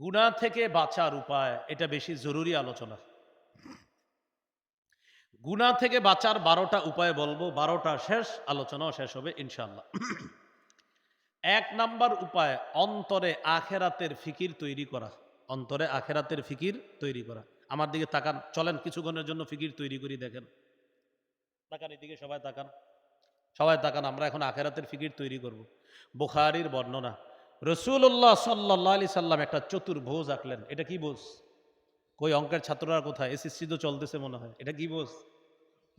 গুণা থেকে বাঁচার উপায়, এটা বেশি জরুরি আলোচনা গুণা থেকে বাঁচার বারোটা উপায় বলব, বারোটা শেষ, আলোচনাও শেষ হবে ইনশাল্লাহ এক নাম্বার উপায়, অন্তরে আখেরাতের ফিকির তৈরি করা। অন্তরে আখেরাতের ফিকির তৈরি করা। আমার দিকে তাকান, চলেন কিছুক্ষণের জন্য ফিকির তৈরি করি, দেখেন। তাকান এদিকে, সবাই তাকান। সবাই তাকান, আমরা এখন আখেরাতের ফিকির তৈরি করব। বুখারির বর্ণনা রসুল্লাহ সাল্লাহ আলি সাল্লাম একটা চতুর্ভোজ আঁকলেন। এটা কি বোঝ কই অঙ্কের ছাত্ররা কোথায়? এসএসসি তো চলতেছে মনে হয়। এটা কি বোঝ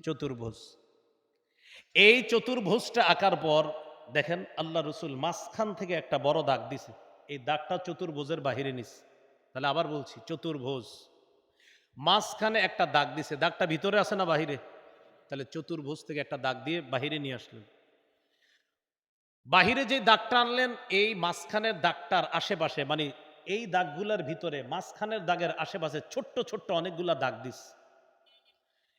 চতুর্ভুজ। এই চতুর্ভুজটা আঁকার পর দেখেন আল্লাহ রসুল মাঝখান থেকে একটা বড় দাগ দিছে। এই দাগটা চতুর্ভুজের বাহিরে নিস। তাহলে আবার বলছি, চতুর্ভুজ। মাঝখানে একটা দাগ দিছে। দাগটা ভিতরে আছে না বাহিরে? তাহলে চতুর্ভুজ থেকে একটা দাগ দিয়ে বাহিরে নিয়ে আসলেন। বাহিরে যে দাগটা আনলেন, এই মাঝখানের দাগটার আশেপাশে মানে এই দাগগুলার ভিতরে, মাঝখানের দাগের আশেপাশে ছোট্ট ছোট্ট অনেকগুলা দাগ দিস।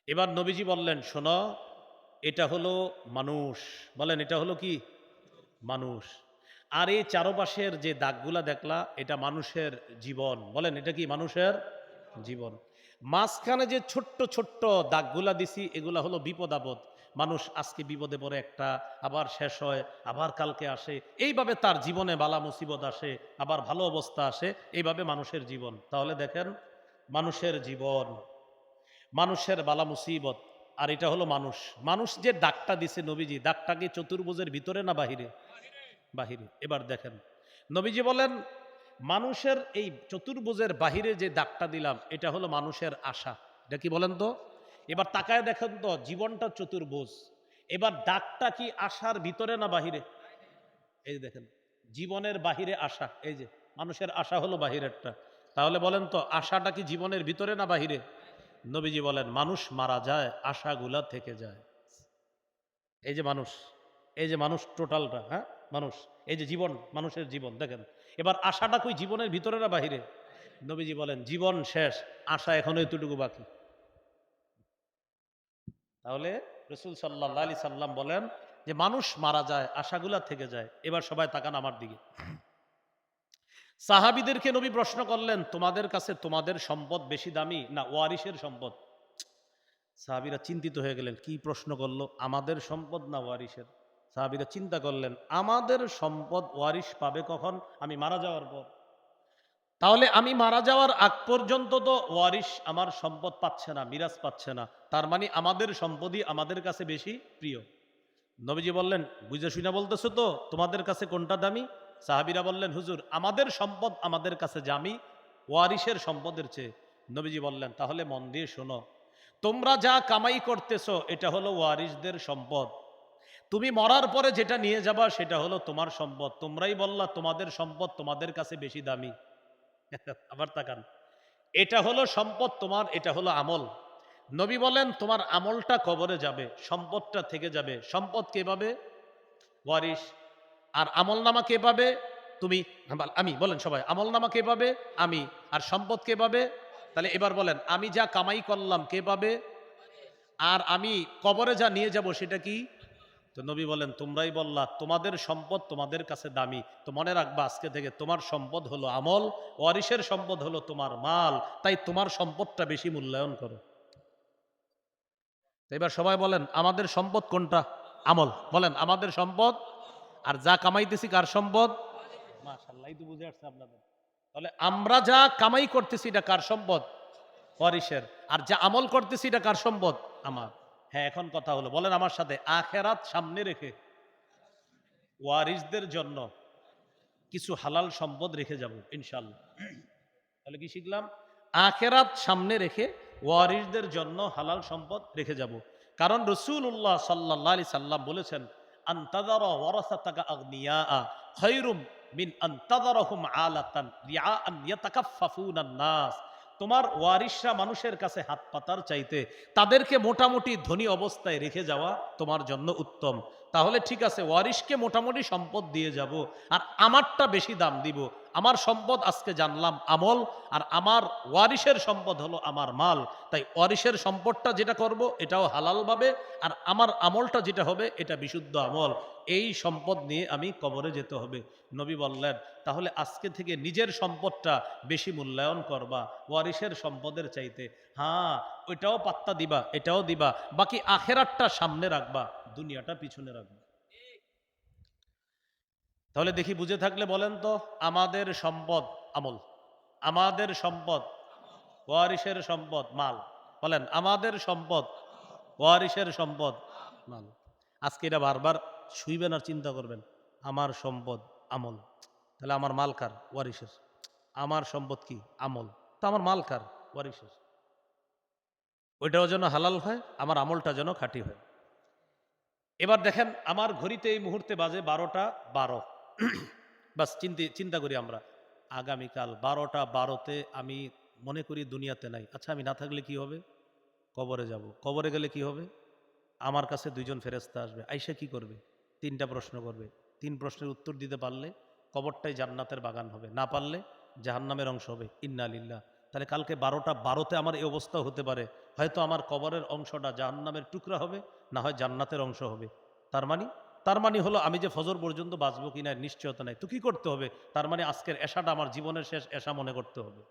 এবার নবীজি বললেন, শোনো, এটা হলো মানুষ। বলেন, এটা হলো কি? মানুষ। আর এই চারপাশের যে দাগগুলা দেখলা, এটা মানুষের জীবন। বলেন, এটা কি মানুষের জীবন? মাঝখানে যে ছোট্ট ছোট্ট দাগগুলা দিছি, এগুলা হলো বিপদ আপদ। মানুষ আজকে বিপদে পড়ে, একটা আবার শেষ হয়, আবার কালকে আসে। এইভাবে তার জীবনে বালা মুসিবত আসে, আবার ভালো অবস্থা আসে, এইভাবে মানুষের জীবন। তাহলে দেখেন, মানুষের জীবন, মানুষের বালা মুসিবত, আর এটা হলো মানুষ। মানুষ যে দাগটা দিছে নবীজি দাগটা কি চতুর্ভুজের ভিতরে না বাহিরে? বাহিরে। এবার দেখেন, নবীজি বলেন, মানুষের এই চতুর্ভুজের বাহিরে যে দাগটা দিলাম, এটা হলো মানুষের আশা। এটা কি বলেন তো? এবার তাকায় দেখেন তো, জীবনটা চতুর্ভুজ। এবার ডাকটা কি আশার ভিতরে না বাহিরে? এই দেখেন, জীবনের বাহিরে আশা, এই যে মানুষের আশা হলো বাহিরেরটা। তাহলে বলেন তো, আশাটা কি জীবনের ভিতরে না বাহিরে? নবীজি বলেন, মানুষ মারা যায়, আশাগুলা থেকে যায়। এই যে মানুষ, এই যে মানুষ টোটালটা হ্যাঁ? মানুষ, এই যে জীবন, মানুষের জীবন, দেখেন। এবার আশাটা কই, জীবনের ভিতরে না বাহিরে? নবীজি বলেন, জীবন শেষ, আশা এখনও এতটুকু বাকি। তাহলে রসুল সাল্লাহ আলি সাল্লাম বলেন যে, মানুষ মারা যায়, আশাগুলা থেকে যায়। এবার সবাই তাকান আমার দিকে। সাহাবিদেরকে নবী প্রশ্ন করলেন, তোমাদের কাছে তোমাদের সম্পদ বেশি দামি না ওয়ারিসের সম্পদ? সাহাবিরা চিন্তিত হয়ে গেলেন, কি প্রশ্ন করল? আমাদের সম্পদ না ওয়ারিসের সাহাবিরা চিন্তা করলেন, আমাদের সম্পদ ওয়ারিস পাবে কখন? আমি মারা যাওয়ার পর। তাহলে আমি মারা যাওয়ার আগ পর্যন্ত তো ওয়ারিস আমার সম্পদ পাচ্ছে না, মিরাজ পাচ্ছে না। তার মানে আমাদের সম্পদই আমাদের কাছে বেশি প্রিয়। নবীজি বললেন, বুঝে শুনে বলতেছো তো, তোমাদের কাছে কোনটা দামি? সাহাবিরা বললেন, হুজুর, আমাদের সম্পদ আমাদের কাছে জামি ওয়ারিসের সম্পদের চেয়ে। নবীজি বললেন, তাহলে মন দিয়ে শোনো, তোমরা যা কামাই করতেছো, এটা হলো ওয়ারিসদের সম্পদ। তুমি মরার পরে যেটা নিয়ে যাবা, সেটা হলো তোমার সম্পদ। তোমরাই বললা, তোমাদের সম্পদ তোমাদের কাছে বেশি দামি। আবার তাকান। এটা হলো সম্পদ তোমার, এটা হলো আমল। নবী বলেন, তোমার আমলটা কবরে যাবে, সম্পদটা থেকে যাবে। সম্পদ কে পাবে? ওয়ারিস আর আমল নামা কে পাবে? তুমি আমি, বলেন সবাই আমল নামা কে পাবে? আমি। আর সম্পদ কে পাবে? তাহলে এবার বলেন, আমি যা কামাই করলাম, কে পাবে? আর আমি কবরে যা নিয়ে যাব, সেটা কি? তো নবী বলেন, তোমরাই বললা, তোমাদের সম্পদ তোমাদের কাছে দামি। তো মনে রাখবা, আজকে থেকে তোমার সম্পদ হলো আমল, ওয়ারিসের সম্পদ হলো তোমার মাল। তাই তোমার সম্পদটা বেশি মূল্যায়ন করো। এবার সবাই বলেন, আমাদের সম্পদ কোনটা? আমল। বলেন, আমাদের সম্পদ, আর যা কামাইতেছি কার সম্পদ? মাশাল্লাহ তো বুঝে আসছে আপনাদের। তাহলে আমরা যা কামাই করতেছি এটা কার সম্পদ? ওয়ারিসের। আর যা আমল করতেছি এটা কার সম্পদ? আমার। হ্যাঁ এখন কথা হলো। বলেন আমার সাথে, আখেরাত সামনে রেখে ওয়ারিসদের জন্য কিছু হালাল সম্পদ রেখে যাব ইনশাল্লাহ তাহলে কি শিখলাম? আখেরাত সামনে রেখে ওয়ারিসদের জন্য হালাল সম্পদ রেখে যাব। কারণ রসুল্লাহ সাল্লাহ আলি সাল্লাম বলেছেন আন্তাদার ওয়ারাসাতাকা আলাতান নাস। তোমার ওয়ারিশরা মানুষের কাছে হাত পাতার চাইতে তাদেরকে মোটামুটি ধনী অবস্থায় রেখে যাওয়া তোমার জন্য উত্তম। তাহলে ঠিক আছে, ওয়ারিশকে মোটামুটি সম্পদ দিয়ে যাব আর আমারটা বেশি দাম দিব। আমার সম্পদ আজকে জানলাম আমল, আর আমার ওয়ারিশের সম্পদ হলো আমার মাল। তাই ওয়ারিশের সম্পদটা যেটা করব এটাও হালালভাবে আর আমার আমলটা যেটা হবে এটা বিশুদ্ধ আমল। এই সম্পদ নিয়ে আমি কবরে যেতে হবে। নবী বললেন, তাহলে আজকে থেকে নিজের সম্পদটা বেশি মূল্যায়ন করবা, ওয়ারিশের সম্পদের চাইতে। হ্যাঁ ওইটাও পাত্তা দিবা, এটাও দিবা, বাকি আখেরাতটা সামনে রাখবা। দুনিয়াটা পিছনে রাখবা। তাহলে দেখি বুঝে থাকলে বলেন তো, আমাদের সম্পদ আমল, আমাদের সম্পদ ওয়ারিশের সম্পদ, মাল। বলেন, আমাদের সম্পদ ওয়ারিশের সম্পদ, মাল। আজকে এটা বারবার শুইবেন আর চিন্তা করবেন, আমার সম্পদ আমল। তাহলে আমার মাল কার? ওয়ারিশের আমার সম্পদ কি? আমল। তো আমার মাল কার? ওয়ারিশের ওইটাও যেন হালাল হয়, আমার আমলটা যেন খাঁটি হয়। এবার দেখেন আমার ঘড়িতে এই মুহূর্তে বাজে বারোটা বারো। বাস, চিন্তি, চিন্তা করি আমরা। আগামীকাল বারোটা বারোতে আমি মনে করি দুনিয়াতে নাই। আচ্ছা আমি না থাকলে কি হবে? কবরে যাব। কবরে গেলে কি হবে? আমার কাছে দুইজন ফেরেস্তা আসবে। আইসা কি করবে? তিনটা প্রশ্ন করবে। তিন প্রশ্নের উত্তর দিতে পারলে কবরটাই জান্নাতের বাগান হবে। না পারলে জাহান্নামের অংশ হবে। ইন্না লিল্লাহ। তাহলে কালকে বারোটা বারোতে আমার এই অবস্থা হতে পারে। হয়তো আমার কবরের অংশটা জাহান্নামের টুকরা হবে, না হয় জান্নাতের অংশ হবে। তার মানে? তার মানে হলো আমি যে ফজর পর্যন্ত বাঁচবো কিনা নিশ্চয়তা নাই। তো কি করতে হবে? তার মানে আজকের এশাটা আমার জীবনের শেষ এশা মনে করতে হবে।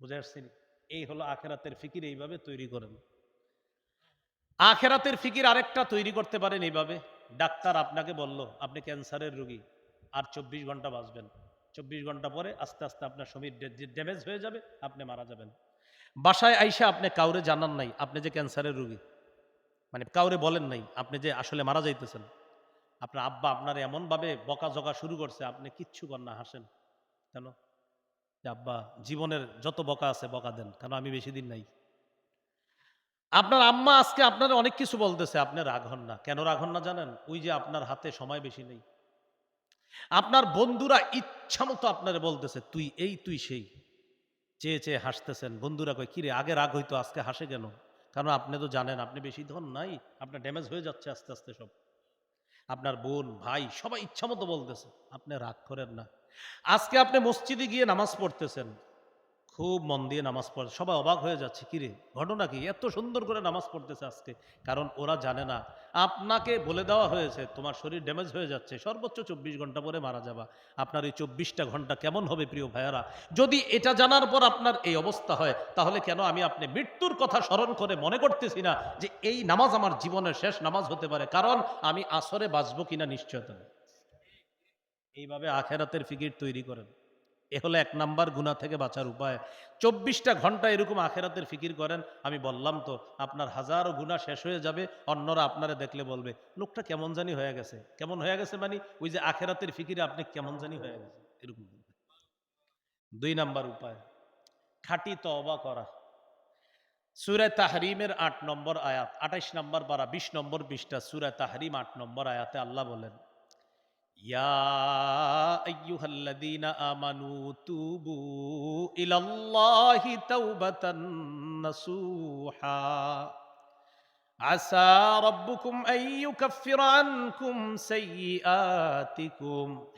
বুঝে আসছেন? এই হলো আখেরাতের ফিকির, এইভাবে তৈরি করেন। আখেরাতের ফিকির আরেকটা তৈরি করতে পারেন এইভাবে। ডাক্তার আপনাকে বলল, আপনি ক্যান্সারের রোগী, আর চব্বিশ ঘণ্টা বাঁচবেন। চব্বিশ ঘণ্টা পরে আস্তে আস্তে আপনার শরীর ড্যামেজ হয়ে যাবে, আপনি মারা যাবেন। বাসায় আইসা আপনি কাউরে জানান নাই, আপনি যে ক্যান্সারের রোগী। মানে কাউরে বলেন নাই, আপনি যে আসলে মারা যাইতেছেন। আপনার আব্বা আপনার এমনভাবে বকা জকা শুরু করছে, আপনি কিচ্ছু কর না, হাসেন। কেন? যে আব্বা, জীবনের যত বকা আছে, বকা দেন, কেন আমি বেশি দিন নাই? আপনার আম্মা আজকে আপনার অনেক কিছু বলতেছে, আপনি রাগ হন না। কেন রাগ হন না জানেন? ওই যে আপনার হাতে সময় বেশি নেই। আপনার বন্ধুরা ইচ্ছা মতো আপনার বলতেছে, তুই এই, তুই সেই। চেয়ে চেয়ে হাসতেছেন, বন্ধুরা কয়, কিরে, আগে রাগ হইতো, আজকে হাসে কেন? কারণ আপনি তো জানেন, আপনি বেশি ধন নাই, আপনার ড্যামেজ হয়ে যাচ্ছে আস্তে আস্তে সব। আপনার বোন, ভাই, সবাই ইচ্ছামতো বলতেছে, আপনি রাগ করেন না। আজকে আপনি মসজিদে গিয়ে নামাজ পড়তেছেন খুব মন দিয়ে নামাজ পড়ে। সবাই অবাক হয়ে যাচ্ছে কিরে ঘটনা কি? এত সুন্দর করে নামাজ পড়তেছে আজকে। কারণ ওরা জানে না, আপনাকে বলে দেওয়া হয়েছে, তোমার শরীর ড্যামেজ হয়ে যাচ্ছে, সর্বোচ্চ চব্বিশ ঘণ্টা পরে মারা যাবা। আপনার এই চব্বিশটা ঘণ্টা কেমন হবে, প্রিয় ভাইয়ারা? যদি এটা জানার পর আপনার এই অবস্থা হয়, তাহলে কেন আমি আপনি মৃত্যুর কথা স্মরণ করে মনে করতেছি না যে এই নামাজ আমার জীবনের শেষ নামাজ হতে পারে? কারণ আমি আসরে বাঁচবো কিনা নিশ্চয়তা এইভাবে আখেরাতের ফিকির তৈরি করেন। এ হলো এক নাম্বার গুণা থেকে বাঁচার উপায়। চব্বিশটা ঘণ্টা এরকম আখেরাতের ফিকির করেন, আমি বললাম তো, আপনার হাজারো গুণা শেষ হয়ে যাবে, অন্যরা আপনারা দেখলে বলবে, লোকটা কেমন জানি হয়ে গেছে। কেমন হয়ে গেছে মানে ওই যে আখেরাতের ফিকিরে আপনি কেমন জানি হয়ে গেছে, এরকম। দুই নাম্বার উপায়, খাঁটি তওবা করা। সুরে তাহরিমের আট নম্বর আয়াত, আঠাইশ নম্বর বারা বিশ নম্বর বিশটা সুরায় তাহরিম আট নম্বর আয়াতে আল্লাহ বলেন তুবু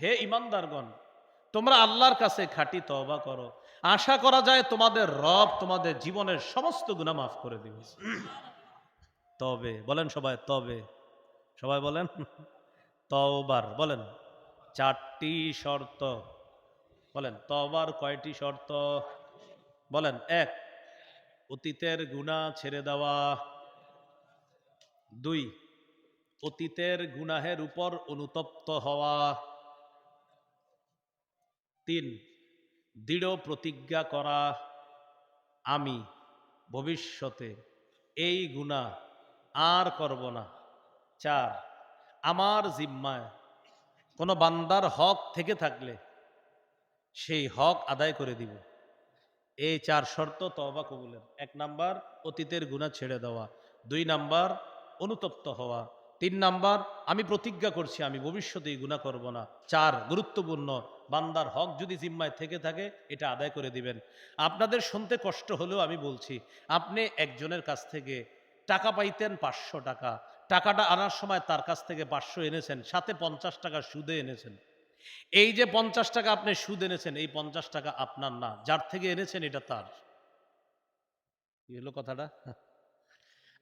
হে ঈমানদারগণ তোমরা আল্লাহর কাছে খাঁটি তওবা করো। আশা করা যায় তোমাদের রব তোমাদের জীবনের সমস্ত গুনাহ মাফ করে দিবে তবে, বলেন সবাই তবে। সবাই বলেন? তওবার, বলেন। চারটি শর্ত, বলেন। তওবার কয়টি শর্ত? বলেন, এক, অতীতের গুনাহ ছেড়ে দেওয়া। দুই, অতীতের গুনাহের উপর অনুতপ্ত হওয়া। তিন, দৃঢ় প্রতিজ্ঞা করা। আমি ভবিষ্যতে এই গুণা আর করব না। চার আমার জিম্মায়। কোনো বান্দার হক থেকে থাকলে সেই হক আদায় করে দিব। এই চার শর্ত তওবা কবুলের। এক নাম্বার, অতীতের গুণা ছেড়ে দেওয়া। দুই নাম্বার, অনুতপ্ত হওয়া। তিন নাম্বার, আমি প্রতিজ্ঞা করছি, আমি ভবিষ্যতে এই গুণা করব না। চার, গুরুত্বপূর্ণ, বান্দার হক যদি জিম্মায় থেকে থাকে, এটা আদায় করে দিবেন। আপনাদের শুনতে কষ্ট হলেও আমি বলছি, আপনি একজনের কাছ থেকে টাকা পাইতেন পাঁচশো টাকা। টাকাটা আনার সময় তার কাছ থেকে পাঁচশো এনেছেন, সাথে পঞ্চাশ টাকা সুদে এনেছেন। এই যে পঞ্চাশ টাকা আপনি সুদ এনেছেন, এই পঞ্চাশ টাকা আপনার না, যার থেকে এনেছেন এটা তার। হলো কথাটা?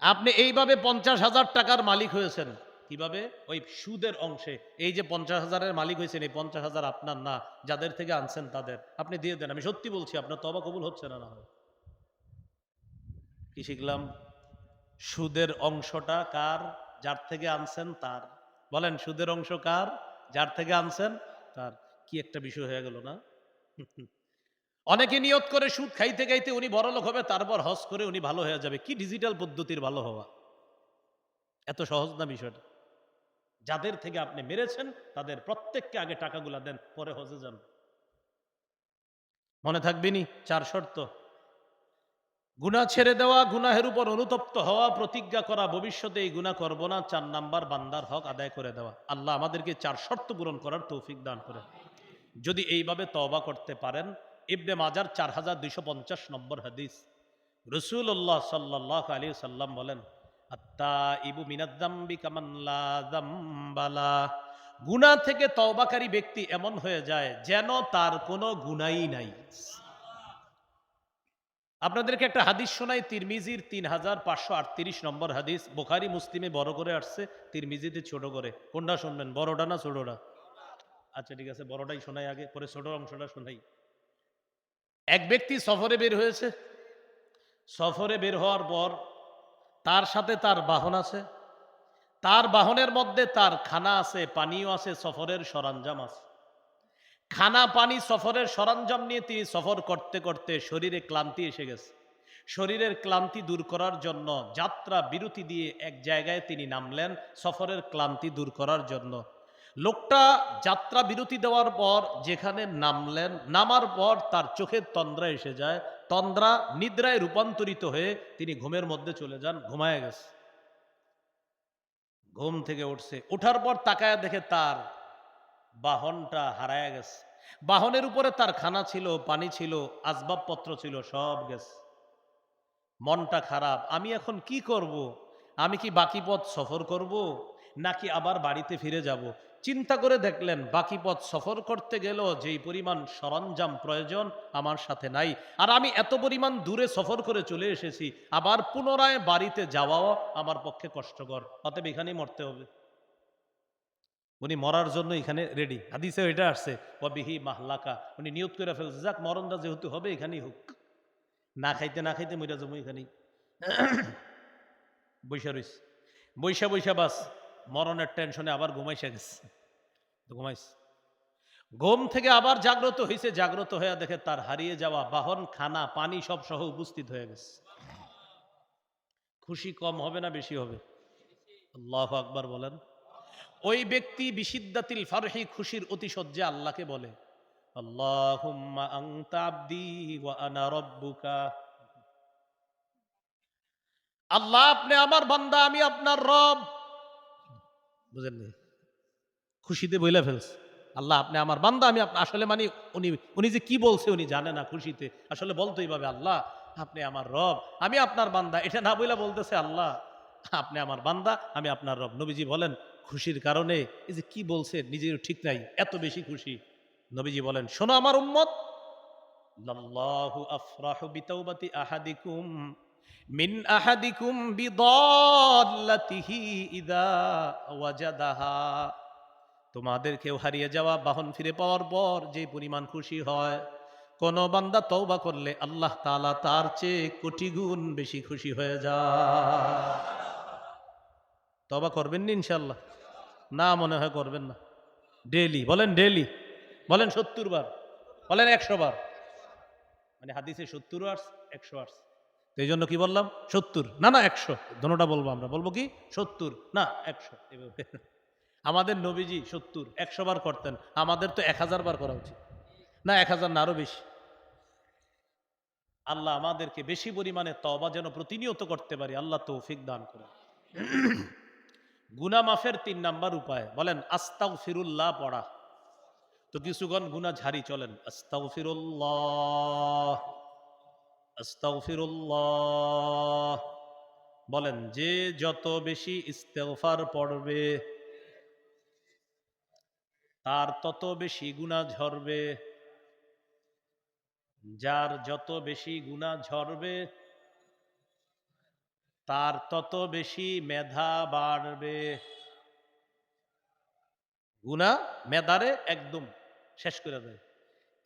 আপনি এইভাবে পঞ্চাশ হাজার টাকার মালিক হয়েছেন, কীভাবে? ওই সুদের অংশে। এই যে পঞ্চাশ হাজারের মালিক হয়েছেন, এই পঞ্চাশ হাজার আপনার না, যাদের থেকে আনছেন তাদের। আপনি দিয়ে দেন, আমি সত্যি বলছি, আপনার তবা কবুল হচ্ছে না না কি শিখলাম? সুদের অংশটা কার? যার থেকে আনছেন তার। বলেন, সুদের অংশ কার? যার থেকে আনছেন তার। কি একটা বিষয় হয়ে গেল না? অনেকে নিয়ত করে সুদ খাইতে খাইতে উনি বড় লোক হবে, তারপর হজ করে উনি ভালো হয়ে যাবে। কি ডিজিটাল পদ্ধতির ভালো হওয়া? এত সহজ না বিষয়টা? যাদের থেকে আপনি মেরেছেন, তাদের প্রত্যেককে আগে টাকাগুলা দেন, পরে হজে যান। মনে থাকবেনি চার শর্ত। গুণা ছেড়ে দেওয়া, গুনাহের উপর অনুতপ্ত হওয়া, প্রতিজ্ঞা করা, ভবিষ্যতে এই গুণা করব না, চার নাম্বার বান্দার হক আদায় করে দেওয়া। আল্লাহ আমাদেরকে চার শর্ত পূরণ করার তৌফিক দান করে যদি এইভাবে তওবা করতে পারেন, ইবনে মাজার চার হাজার দুইশো পঞ্চাশ নম্বর হাদিস। রসুল্লাহ সাল্লাহ আলী সাল্লাম বলেন আত্মা ইবু মিনাদ্দাম্বি গুণা থেকে তওবাকারী ব্যক্তি এমন হয়ে যায় যেন তার কোনো গুণাই নাই। আপনাদেরকে একটা হাদিস শোনাই, তিরমিজির তিন হাজার পাঁচশো আটত্রিশ নম্বর হাদিস। বোখারি, মুসলিমে বড় করে আসছে, তিরমিজিতে ছোট করে। কোনটা শুনবেন, বড়টা না ছোটটা? আচ্ছা ঠিক আছে, বড়টাই শোনাই আগে, পরে ছোট অংশটা শোনাই। এক ব্যক্তি সফরে বের হয়েছে। সফরে বের হওয়ার পর তার সাথে তার বাহন আছে। তার বাহনের মধ্যে তার খানা আছে পানিও আছে, সফরের সরঞ্জাম আছে। খানা পানি সফরের সরঞ্জাম নিয়ে তিনি সফর করতে করতে শরীরে ক্লান্তি এসে গেছে। শরীরের ক্লান্তি দূর করার জন্য যাত্রা বিরতি দিয়ে এক জায়গায় তিনি নামলেন সফরের ক্লান্তি দূর করার জন্য। লোকটা যাত্রা বিরতি দেওয়ার পর যেখানে নামলেন, নামার পর তার চোখের তন্দ্রা এসে যায়। তন্দ্রা নিদ্রায় রূপান্তরিত হয়ে তিনি ঘুমের মধ্যে চলে যান, ঘুমায় গেছে। ঘুম থেকে উঠছে। ওঠার পর তাকায় দেখে তার বাহনটা হারায় গেছে বাহনের উপরে তার খানা ছিল, পানি ছিল, আসবাবপত্র ছিল, সব গেছে মনটা খারাপ, আমি এখন কি করব। আমি কি বাকি পথ সফর করব। নাকি আবার বাড়িতে ফিরে যাব। চিন্তা করে দেখলেন, বাকি পথ সফর করতে গেল যেই পরিমাণ সরঞ্জাম প্রয়োজন আমার সাথে নাই আর আমি এত পরিমাণ দূরে সফর করে চলে এসেছি, আবার পুনরায় বাড়িতে যাওয়াও আমার পক্ষে কষ্টকর অতএব এখানেই মরতে হবে উনি মরার জন্য এখানে রেডি হাদিসে এটা আসছে বিহি মাহলাকা উনি নিয়ত করে ফেলছে। যাক, মরণটা যেহেতু হবে, এখানেই হোক। না খাইতে না খাইতে মইরা যাব এখানেই। বৈশা রইস। বৈশা বৈশা বাস। মরণের টেনশনে আবার ঘুমাইসা গেছে। তো ঘুমাইস। ঘুম থেকে আবার জাগ্রত হয়েছে জাগ্রত হয়ে দেখে তার হারিয়ে যাওয়া বাহন, খানা, পানি সব সহ উপস্থিত হয়ে গেছে। খুশি কম হবে না বেশি হবে? আল্লাহ আকবার বলেন। ওই ব্যক্তি বিশিদ্দাতিল ফারহি খুশির অতিশয্যে আল্লাহকে বলে আল্লাহ আপনি আমার বান্দা, আমি আপনার রব। বুঝেননি খুশিতে বইলা ফেলছে। আল্লাহ আপনি আমার বান্দা, আমি আসলে মানে উনি উনি যে কি বলছে উনি জানে না খুশিতে। আসলে বলতো এইভাবে, আল্লাহ আপনি আমার রব, আমি আপনার বান্দা। এটা না বইলা বলতেছে আল্লাহ, আপনি আমার বান্দা, আমি আপনার রব। নবীজি বলেন খুশির কারণে, এই যে কি বলছে নিজের ঠিক নাই, এত বেশি খুশি। নবীজি বলেন, শোনো আমার উম্মত ইদা তোমাদের কেউ হারিয়ে যাওয়া বাহন ফিরে পাওয়ার পর যে পরিমাণ খুশি হয়, কোন বান্দা তওবা করলে আল্লাহ তাআলা তার চেয়ে কোটি গুণ বেশি খুশি হয়ে যায়। তবা করবেন না ইনশাল্লাহ না মনে হয় করবেন না। ডেলি বলেন ডেলি বলেন সত্তর বার, বলেন একশো বার। মানে হাদিসে সত্তর আর্স একশো আর্স তো এই জন্য কি বললাম? সত্তর, না না, একশো, দোনোটা বলব আমরা। বলব কি? সত্তর, না, একশো আমাদের নবীজি সত্তর, একশো বার করতেন। আমাদের তো এক হাজার বার করা উচিত। না, এক হাজার না, আরও বেশি। আল্লাহ আমাদেরকে বেশি পরিমাণে তবা যেন প্রতিনিয়ত করতে পারি, আল্লাহ তৌফিক দান করে গুনা মাফের তিন নাম্বার উপায়। বলেন আস্তাও ফিরুল্লাহ পড়া। তো কিছুক্ষণ গুনা ঝাড়ি, চলেন। আস্তাও ফিরুল্লাহ আস্তাও ফিরুল্লাহ বলেন, যে যত বেশি ইস্তেগফার পড়বে, তার তত বেশি গুণা ঝরবে। যার যত বেশি গুণা ঝরবে তার তত বেশি মেধা বাড়বে। গুণা মেধারে একদম শেষ করে দেয়।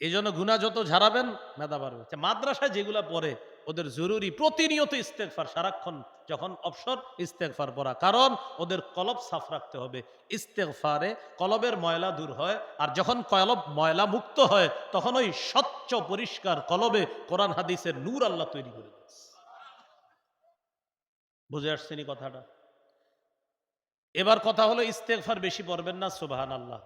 এই জন্য গুণা যত ঝাড়াবেন মেধা বাড়বে। আচ্ছা, মাদ্রাসায় যেগুলা পড়ে ওদের জরুরি প্রতিনিয়ত ইস্তেকফার সারাক্ষণ যখন অবসর ইস্তেকফার পড়া। কারণ ওদের কলব সাফ রাখতে হবে। ইস্তেকফারে কলবের ময়লা দূর হয় আর যখন কলব ময়লা মুক্ত হয় তখন ওই স্বচ্ছ পরিষ্কার কলবে কোরআন হাদিসের নূর আল্লাহ তৈরি করে দিচ্ছে বুঝে আসছেনি কথাটা। এবার কথা হলো ইস্তেকফার বেশি পড়বেন না সুবাহান আল্লাহ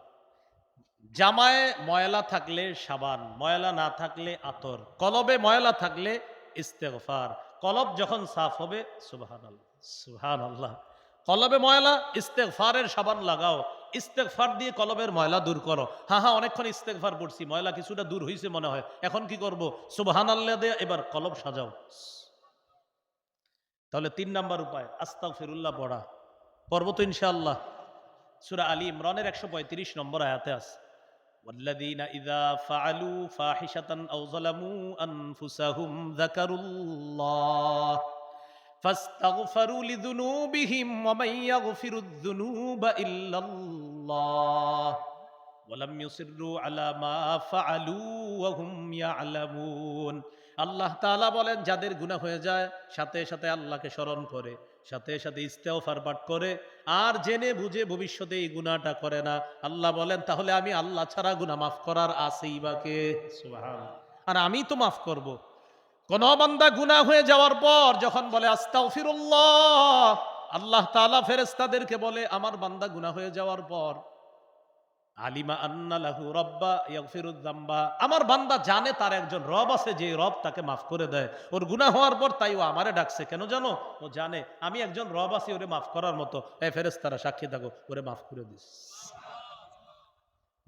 জামায় ময়লা থাকলে সাবান, ময়লা না থাকলে আতর, কলবে ময়লা থাকলে ইস্তেগফার, কলব যখন সাফ হবে সুবহান আল্লাহ সুবহান আল্লাহ কলবে ময়লা, ইস্তেগফারের সাবান লাগাও ইস্তেকফার দিয়ে কলবের ময়লা দূর করো। হ্যাঁ হ্যাঁ অনেকক্ষণ ইস্তেগফার পড়ছি, ময়লা কিছুটা দূর হয়েছে মনে হয়, এখন কি করব? সুবহান আল্লাহ দিয়ে এবার কলব সাজাও। তাহলে তিন নাম্বার উপায় আস্তাগ ফিরুল্লাহ পড়া পর্ব তো ইনশাআল্লাহ সুরা আলী ইমরানের একশো পঁয়ত্রিশ নম্বর আয়াতে আছে والذين إذا فعلوا فاحشة أو ظلموا أنفسهم ذكروا الله فاستغفروا لذنوبهم ومن يغفر الذنوب إلا الله ولم يصروا على ما فعلوا وهم يعلمون আল্লাহ তাআলা বলেন যাদের গুনাহ হয়ে যায় সাথে সাথে আল্লাহকে স্মরণ করে সাথে সাথে ইস্তেগফার পাঠ করে আর জেনে বুঝে ভবিষ্যতে এই গুনাহটা করে না। আল্লাহ বলেন তাহলে আমি আল্লাহ ছাড়া গুনাহ মাফ করার আছেই বাকে। আর আমি তো মাফ করব। কোন বান্দা গুনাহ হয়ে যাওয়ার পর যখন বলে আস্তাগফিরুল্লাহ আল্লাহ তাআলা ফেরেশতাদেরকে বলে আমার বান্দা গুনাহ হয়ে যাওয়ার পর আলিমা আন্না লাহু রব্বা ইয়াগফিরুদ যামবা। আমার বান্দা জানে তার একজন রব আছে, যে রব তাকে মাফ করে দেয়। ওর গুনাহ হওয়ার পর তাই ও আমারে ডাকছে। কেন জানো? ও জানে, আমি একজন রব আছি, ওরে মাফ করার মতো। এ ফেরেশতারা, সাক্ষী থাকো, ওরে মাফ করে দিস।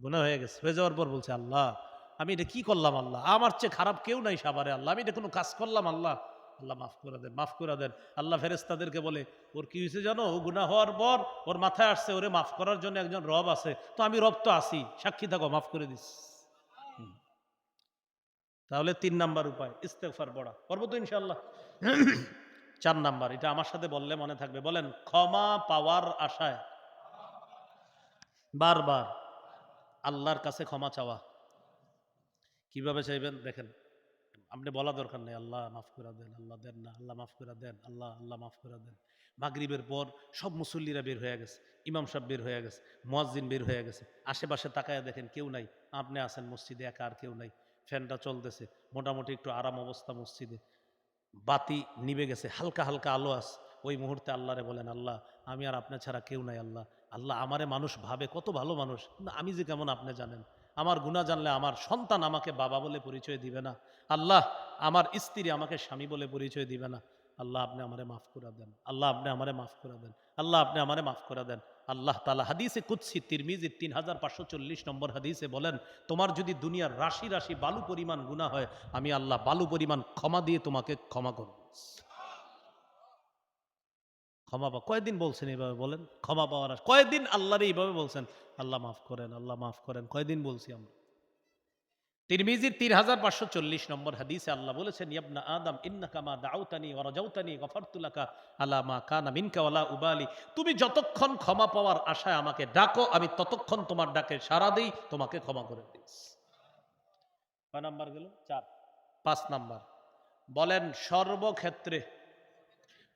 গুনাহ হয়ে গেছে। হয়ে যাওয়ার পর বলছে, আল্লাহ, আমি এটা কি করলাম আল্লাহ? আমার চেয়ে খারাপ কেউ নাই সাবারে আল্লাহ। আমি এটা কোনো কাজ করলাম আল্লাহ। আল্লাহ মাফ করে দেন, মাফ করে দেন। আল্লাহ ফেরেস্তাদেরকে বলে, ওর কি হয়েছে জানো? ও গুনাহ হওয়ার পর ওর মাথায় আসছে, ওরে মাফ করার জন্য একজন রব আছে। তো আমি রব তো আছি, সাক্ষী থাকো, মাফ করে দিস। তাহলে তিন নাম্বার উপায়, ইস্তেগফার পড়া। করব তো ইনশাল্লাহ চার নাম্বার, এটা আমার সাথে বললে মনে থাকবে। বলেন, ক্ষমা পাওয়ার আশায় বারবার আল্লাহর কাছে ক্ষমা চাওয়া। কীভাবে চাইবেন? দেখেন আপনি বলা দরকার নেই, আল্লাহ মাফ করে দেন, আল্লাহ দেন না, আল্লাহ মাফ করে দেন, আল্লাহ আল্লাহ মাফ করে দেন। মাগরিবের পর সব মুসল্লিরা বের হয়ে গেছে, ইমাম সাহেব বের হয়ে গেছে, মুয়াজ্জিন বের হয়ে গেছে। আশেপাশে তাকায় দেখেন কেউ নাই, আপনি আছেন মসজিদে, একা আর কেউ নাই, ফ্যানটা চলতেছে, মোটামুটি একটু আরাম অবস্থা মসজিদে। বাতি নিবে গেছে, হালকা হালকা আলো আস ওই মুহূর্তে আল্লাহরে বলেন, আল্লাহ, আমি আর আপনার ছাড়া কেউ নাই, আল্লাহ আল্লাহ আমারে মানুষ ভাবে, কত ভালো মানুষ আমি যে কেমন আপনি জানেন। আমার গুণা জানলে আমার সন্তান আমাকে বাবা বলে পরিচয় দিবে না। আল্লাহ, আমার স্ত্রী আমাকে স্বামী বলে পরিচয় দিবে না। আল্লাহ, আপনি আমারে মাফ করে দেন। আল্লাহ, আপনি আমারে মাফ করে দেন। আল্লাহ, আপনি আমারে মাফ করে দেন। আল্লাহ তালা হাদিসে কুৎসি তিরমিজি তিন হাজার পাঁচশো চল্লিশ নম্বর হাদিসে বলেন, তোমার যদি দুনিয়ার রাশি রাশি বালু পরিমাণ গুণা হয়, আমি আল্লাহ বালু পরিমাণ ক্ষমা দিয়ে তোমাকে ক্ষমা করব। ক্ষমা পা কয়দিন বলছেন এইভাবে বলেন? ক্ষমা পাওয়ার কয়দিন আল্লাহরে এইভাবে বলছেন? আল্লাহ মাফ করেন, আল্লাহ মাফ করেন। কয়দিন বলছি আমরা? তিরমিজির তিন হাজার পাঁচশো চল্লিশ নম্বর হাদিসে আল্লাহ বলেছেন, ইয়াবনা আদম ইন্না কামা দাউতানি ওয়ারাজাউতানি গফারতুলাকা আলা মা কানা মিনকা ওয়ালা উবালি। তুমি যতক্ষণ ক্ষমা পাওয়ার আশায় আমাকে ডাকো, আমি ততক্ষণ তোমার ডাকে সাড়া দেই, তোমাকে ক্ষমা করে দিস কয় নাম্বার গেল? চার। পাঁচ নাম্বার। বলেন, সর্বক্ষেত্রে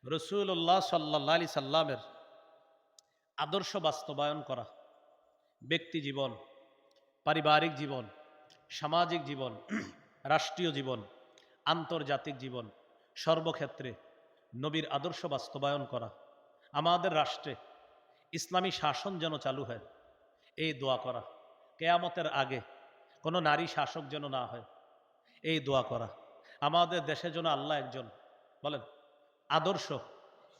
রসুল্লাহ সাল্লাহ আলি সাল্লামের আদর্শ বাস্তবায়ন করা ব্যক্তি জীবন, পারিবারিক জীবন, সামাজিক জীবন, রাষ্ট্রীয় জীবন, আন্তর্জাতিক জীবন, সর্বক্ষেত্রে নবীর আদর্শ বাস্তবায়ন করা, আমাদের রাষ্ট্রে ইসলামী শাসন যেন চালু হয়, এই দোয়া করা। কেয়ামতের আগে কোনো নারী শাসক যেন না হয়, এই দোয়া করা। আমাদের দেশের জন্য আল্লাহ একজন বলেন, আদর্শ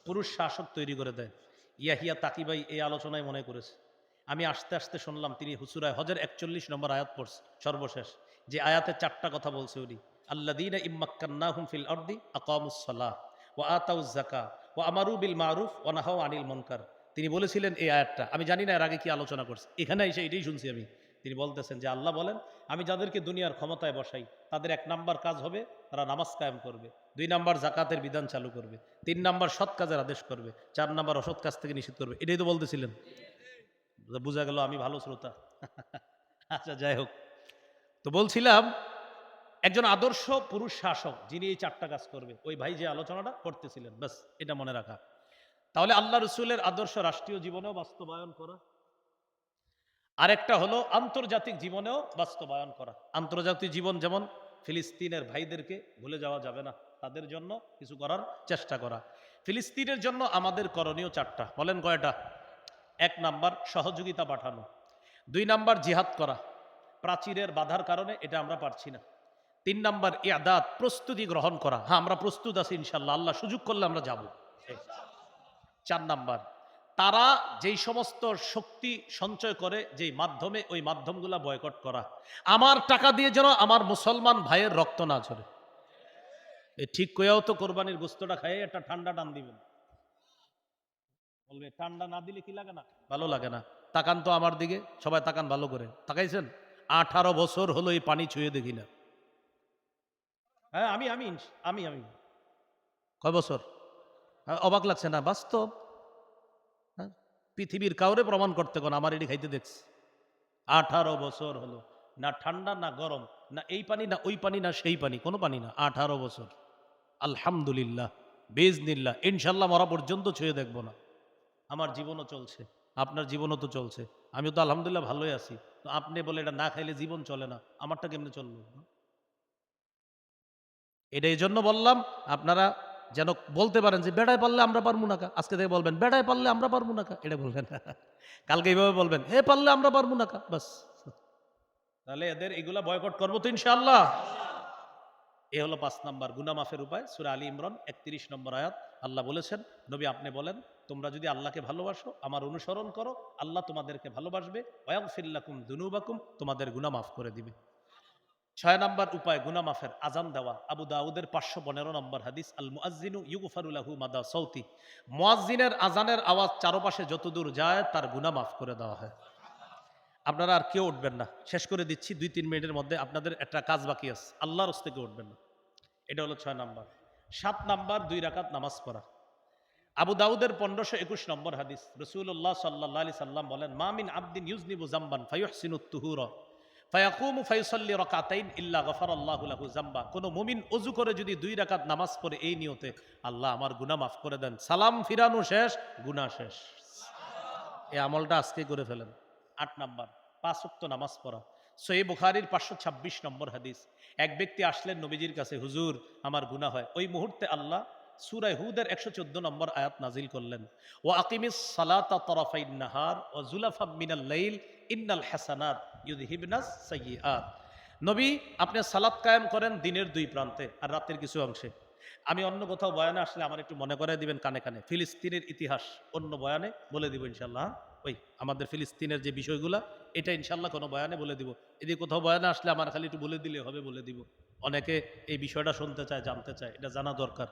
পুরুষ শাসক তৈরি করে দেয়। ইয়াহিয়া তাকিবাই এই আলোচনায় মনে করেছে। আমি আস্তে আস্তে শুনলাম তিনি হুসুরায় হজের একচল্লিশ নম্বর আয়াত পড়ছে, সর্বশেষ। যে আয়াতে চারটা কথা বলছে উনি। আল্লাদিন ইম্মাক্কান্নাহুম ফিল আরদি আকামুস সালাহ ওয়া আতাউজ যাকা ও আমারু বিল মারুফ ও নাহাও আনিল মনকার। তিনি বলেছিলেন এই আয়াতটা। আমি জানি না এর আগে কি আলোচনা করছে। এখানে এসে এটাই শুনছি আমি। তিনি বলতেছেন যে আল্লাহ বলেন, আমি যাদেরকে দুনিয়ার ক্ষমতায় বসাই, তাদের এক নাম্বার কাজ হবে তারা নামাজ কায়েম করবে, দুই নাম্বার জাকাতের বিধান চালু করবে, তিন নাম্বার সৎ কাজের আদেশ করবে, চার নাম্বার অসৎ কাজ থেকে নিষেধ করবে। এটাই তো বলতেছিলেন। বোঝা গেল আমি ভালো শ্রোতা। আচ্ছা যাই হোক। তো বলছিলাম, একজন আদর্শ পুরুষ শাসক যিনি এই চারটা কাজ করবে, ওই ভাই যে আলোচনাটা করতেছিলেন, ব্যাস, এটা মনে রাখা। তাহলে আল্লাহ রসুলের আদর্শ রাষ্ট্রীয় জীবনেও বাস্তবায়ন করা। আরেকটা হলো আন্তর্জাতিক জীবনেও বাস্তবায়ন করা। আন্তর্জাতিক জীবন যেমন ফিলিস্তিনের ভাইদেরকে ভুলে যাওয়া যাবে না, তাদের জন্য কিছু করার চেষ্টা করা। ফিলিস্তিনের জন্য আমাদের করণীয় চারটা। বলেন কয়টা? এক নাম্বার সহযোগিতা পাঠানো। দুই নাম্বার জিহাদ করা, প্রাচীরের বাধার কারণে এটা আমরা পারছি না। তিন নাম্বার ইয়াদাত প্রস্তুতি গ্রহণ করা হ্যাঁ আমরা প্রস্তুত আছি ইনশাল্লাহ আল্লাহ সুযোগ করলে আমরা যাব। চার নাম্বার, তারা যেই সমস্ত শক্তি সঞ্চয় করে, যেই মাধ্যমে, ওই মাধ্যমগুলা বয়কট করা। আমার টাকা দিয়ে যেন আমার মুসলমান ভাইয়ের রক্ত না ঝরে। ঠিক কইয়াও তো কোরবানির গোস্তটা খাইয়ে একটা ঠান্ডা টান দিবেন। বলবে ঠান্ডা না দিলে কি লাগে না? ভালো লাগে না। তাকান তো আমার দিকে সবাই তাকান ভালো করে। তাকাইছেন? আঠারো বছর হলো এই পানি ছুঁয়ে দেখি না। হ্যাঁ আমি আমি আমি আমি। কয় বছর? হ্যাঁ, অবাক লাগছে না বাস্তব। হ্যাঁ পৃথিবীর কাউরে প্রমাণ করতে কোন আমার এটি খাইতে দেখছি। আঠারো বছর হলো না ঠান্ডা না গরম না এই পানি না ওই পানি না সেই পানি কোনো পানি না আঠারো বছর। আলহামদুলিল্লাহ বেজনিল্লাহ ইনশাল্লাহ মরা পর্যন্ত ছুঁয়ে দেখব না। আমার জীবনও চলছে, আপনার জীবনও তো চলছে। আমি তো আলহামদুলিল্লাহ ভালোই আছি। তো আপনি বলে এটা না খাইলে জীবন চলে না, আমারটা কেমনে চলল এটা এই জন্য বললাম, আপনারা যেন বলতে পারেন যে, বেড়ায় পারলে আমরা পারব না কা। আজকে থেকে বলবেন, বেড়ায় পারলে আমরা পারব না কা। এটা বলবেন। কালকে এইভাবে বলবেন হে পারলে আমরা পারব না কা। বাস। তাহলে এদের এগুলা বয়কট করব তো ইনশাআল্লাহ। এ হলো পাঁচ নম্বর গুনা মাফের উপায়, সুরা আলী ইমরান একত্রিশ নম্বর আয়াত। আল্লাহ বলেছেন, নবী আপনি বলেন তোমরা যদি আল্লাহকে ভালোবাসো, আমার অনুসরণ করো, আল্লাহ তোমাদেরকে ভালোবাসবে। ওয়াং দুনুবাকুম, তোমাদের গুনা মাফ করে দিবে। ছয় নম্বর উপায় গুনা মাফের আজান দেওয়া। আবু দাউদের পাঁচশো পনেরো নম্বর হাদিস আল মুআজ্জিনু ইউগফারুলাহু মাদা সৌতি মুআজ্জিনের আজানের আওয়াজ চারপাশে যতদূর যায়, তার গুনা মাফ করে দেওয়া হয়। আপনারা আর কেউ উঠবেন না। শেষ করে দিচ্ছি, দুই তিন মিনিটের মধ্যে আপনাদের একটা কাজ বাকি আছে। আল্লাহর কেউ উঠবেন না। এটা হলো ছয় নাম্বার। সাত নাম্বার, দুই রাকাত নামাজ পড়া। আবু দাউদের পনেরোশো একুশ নম্বর হাদিস। রসুল্লাহ সাল্লাহ আলি সাল্লাম বলেন মামিন আবদিন ইউজনিবু জাম্বান ফাইহসিনুত তুহুর। ফায়াকুমু ফাইসল্লি রকাতাইন ইল্লা গফার আল্লাহ লাহু জাম্বা। কোনো মুমিন অজু করে যদি দুই রাকাত নামাজ পড়ে এই নিয়তে, আল্লাহ আমার গুনাহ মাফ করে দেন। সালাম ফিরানো শেষ, গুনাহ শেষ। এই আমলটা আজকে করে ফেলেন। আট নাম্বার, পাঁচ ওয়াক্ত নামাজ পড়া। সই বুখারির পাঁচশো ছাব্বিশ নম্বর হাদিস। এক ব্যক্তি আসলেন নবীজির কাছে, হুজুর, আমার গুনাহ হয়। ওই মুহূর্তে আল্লাহ সুরায় হুদের একশো চোদ্দ নম্বর আয়াত নাজিল করলেন ও আকিমিস সালাতা তরফাইন নাহার ও জুলাফা মিনাল লাইল ইন্নাল হাসানাত ইউদহিবনাস সাইয়্যাত নবী, আপনি সালাত কায়েম করেন দিনের দুই প্রান্তে আর রাতের কিছু অংশে। আমি অন্য কোথাও বয়ানে আসলে আমার একটু মনে করাই দিবেন কানে কানে, ফিলিস্তিনের ইতিহাস অন্য বয়ানে বলে দিব ইনশাল্লাহ হ্যাঁ? ওই আমাদের ফিলিস্তিনের যে বিষয়গুলা, এটা ইনশাল্লাহ কোনো বয়ানে বলে দিব। এদিকে কোথাও বয়ানে আসলে আমার খালি একটু বলে দিলে হবে বলে দিব। অনেকে এই বিষয়টা শুনতে চায়, জানতে চায়, এটা জানা দরকার।